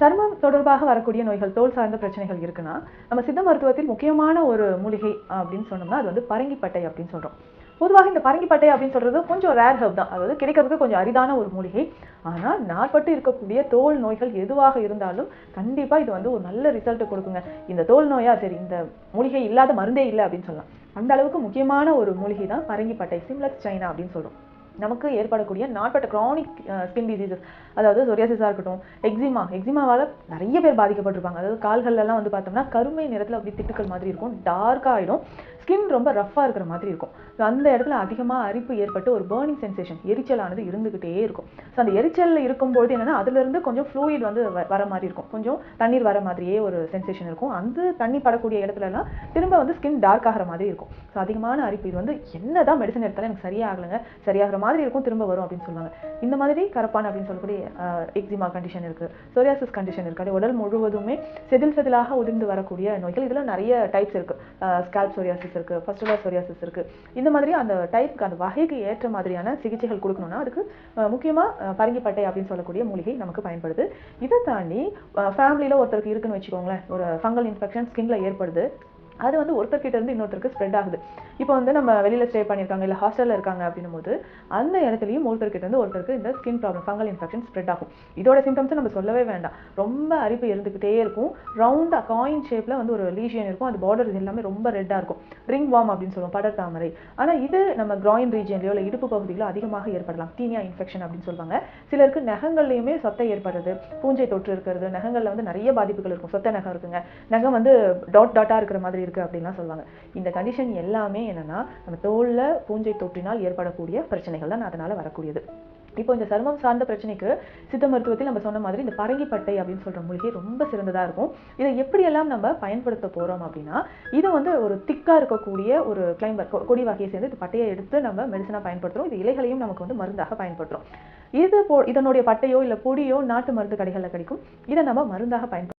சருமம் தொடர்பாக வரக்கூடிய நோய்கள் தோல் சார்ந்த பிரச்சனைகள் இருக்குன்னா நம்ம சித்த மருத்துவத்தில் முக்கியமான ஒரு மூலிகை அப்படின்னு சொன்னோம்னா அது வந்து பரங்கிப்பட்டை அப்படின்னு சொல்கிறோம் பொதுவாக இந்த பரங்கிப்பட்டை அப்படின்னு சொல்கிறது கொஞ்சம் ரேர் ஹெப் தான். அதாவது கிடைக்கிறதுக்கு கொஞ்சம் அரிதான ஒரு மூலிகை. ஆனால் நாட்பட்டு இருக்கக்கூடிய தோல் நோய்கள் எதுவாக இருந்தாலும் கண்டிப்பாக இது வந்து ஒரு நல்ல ரிசல்ட்டை கொடுக்குங்க. இந்த தோல் நோயா சரி இந்த மூலிகை இல்லாத மருந்தே இல்லை அப்படின்னு சொல்லலாம். அந்த அளவுக்கு முக்கியமான ஒரு மூலிகை தான் பரங்கிப்பட்டை சிம்லக்ஸ் சைனா அப்படின்னு சொல்கிறோம் நமக்கு ஏற்படக்கூடிய நாட்பட்ட க்ரானிக் ஸ்கின் டிசீசஸ் அதாவது சொரியாசிஸாக இருக்கட்டும் எக்ஸிமா எக்ஸிமாவால் நிறைய பேர் பாதிக்கப்பட்டிருப்பாங்க. அதாவது கால்கள்லெல்லாம் வந்து பார்த்தோம்னா கருமை நிறத்தில் அப்படி திட்டுக்கள் மாதிரி இருக்கும் டார்க்காக ஆகிடும் ஸ்கின் ரொம்ப ரஃப்பாக இருக்கிற மாதிரி இருக்கும். ஸோ அந்த இடத்துல அதிகமாக அரிப்பு ஏற்பட்டு ஒரு பேர்னிங் சென்சேஷன் எரிச்சலானது இருந்துக்கிட்டே இருக்கும். ஸோ அந்த எரிச்சலில் இருக்கும்போது என்னென்னா அதுலேருந்து கொஞ்சம் ஃப்ளூயிட் வந்து வ- வர மாதிரி இருக்கும். கொஞ்சம் தண்ணீர் வர மாதிரியே ஒரு சென்சேஷன் இருக்கும். அந்த தண்ணி படக்கூடிய இடத்துலலாம் திரும்ப வந்து ஸ்கின் டார்க் ஆகிற மாதிரி இருக்கும். ஸோ அதிகமான அரிப்பு. இது வந்து என்ன தான் மெடிசன் எடுத்தாலும் எனக்கு சரியாகலைங்க சரியாகிற மாதிரி இருக்கும் திரும்ப வரும் அப்படின்னு சொல்லுவாங்க. இந்த மாதிரி கரப்பான் அப்படின்னு சொல்லக்கூடிய எக்ஸிமா கண்டிஷன் இருக்குது சோரியாசிஸ் கண்டிஷன் இருக்குது உடல் முழுவதுமே செதில் செதிலாக உதிர்ந்து வரக்கூடிய நோய்கள். இதில் நிறைய டைப்ஸ் இருக்குது ஸ்கால்ப் சோரியாசிஸ் இருக்குது ஃபஸ்டுலர் சொரியாசிஸ் இருக்கு. இந்த மாதிரி அந்த டைப்புக்கு அந்த வகைக்கு ஏற்ற மாதிரியான சிகிச்சைகள் கொடுக்கணும்னா அதுக்கு முக்கியமாக முக்கியமா பரங்கிப்பட்டை அப்படின்னு சொல்லக்கூடிய மூலிகை நமக்கு பயன்படுது. இதை தாண்டி ஃபேமிலியில ஒருத்தருக்கு இருக்குன்னு வச்சுக்கோங்களேன் ஒரு ஃபங்கல் இன்ஃபெக்ஷன் ஸ்கின்ல ஏற்படுது. அது வந்து ஒருத்தர்கிட்ட இருந்து இன்னொருத்தருக்கு ஸ்ப்ரெட் ஆகுது. இப்போ வந்து நம்ம வெளியில் ஸ்டே பண்ணியிருக்காங்க இல்லை ஹாஸ்டலில் இருக்காங்க அப்படின்னும் போது அந்த இடத்துலையும் ஒருத்தர்கிட்ட வந்து ஒருத்தருக்கு இந்த skin problem fungal infection spread ஆகும். இதோட சிம்டம்ஸ் நம்ம சொல்லவே வேண்டாம். ரொம்ப அரிப்பு இருந்துக்கிட்டே இருக்கும். ரவுண்டாக காயின் ஷேப்பில் வந்து ஒரு லீஷியன் இருக்கும். அது பார்டர்ஸ் எல்லாமே ரொம்ப ரெட்டாக இருக்கும். ரிங் வார்ம் அப்படின்னு சொல்லுவோம் படர் தாமரை ஆனால் இது நம்ம கிராயின் ரீஜியன்லையோ இல்லை இடுப்பு பகுதியிலோ அதிகமாக ஏற்படலாம். தீனியா இன்ஃபெக்ஷன் அப்படின்னு சொல்லுவாங்க. சிலருக்கு நகங்கள்லையுமே சொத்தை ஏற்படுறது பூஞ்சை தொற்று இருக்கிறது நகங்களில் வந்து நிறைய பாதிப்புகள் இருக்கும். சொத்தை நகம் இருக்குங்க. நகம் வந்து டாட் டாட்டாக இருக்கிற மாதிரி இருக்குது அப்படின்லாம் சொல்லுவாங்க. இந்த கண்டிஷன் எல்லாமே என்னென்னா நம்ம தோல்ல பூஞ்சை தொற்றினால் ஏற்படக்கூடிய பிரச்சனைகள் தான் அதனால் வரக்கூடியது. இப்போ இந்த சருமம் சார்ந்த பிரச்சனைக்கு சித்த மருத்துவத்தில் நம்ம சொன்ன மாதிரி இந்த பரங்கிப்பட்டை அப்படின்னு சொல்கிற மூலிகை ரொம்ப சிறந்ததாக இருக்கும். இதை எப்படியெல்லாம் நம்ம பயன்படுத்த போகிறோம் அப்படின்னா இது வந்து ஒரு திக்காக இருக்கக்கூடிய ஒரு கிளைம்பர் கொடி வகையை சேர்ந்து இந்த பட்டையை எடுத்து நம்ம மெடிசனாக பயன்படுத்துகிறோம் இது இலைகளையும் நமக்கு வந்து மருந்தாக பயன்படுத்துகிறோம் இது போ இதனுடைய பட்டையோ இல்லை பொடியோ நாட்டு மருந்து கடைகளில் கிடைக்கும். இதை நம்ம மருந்தாக பயன்படுத்தும்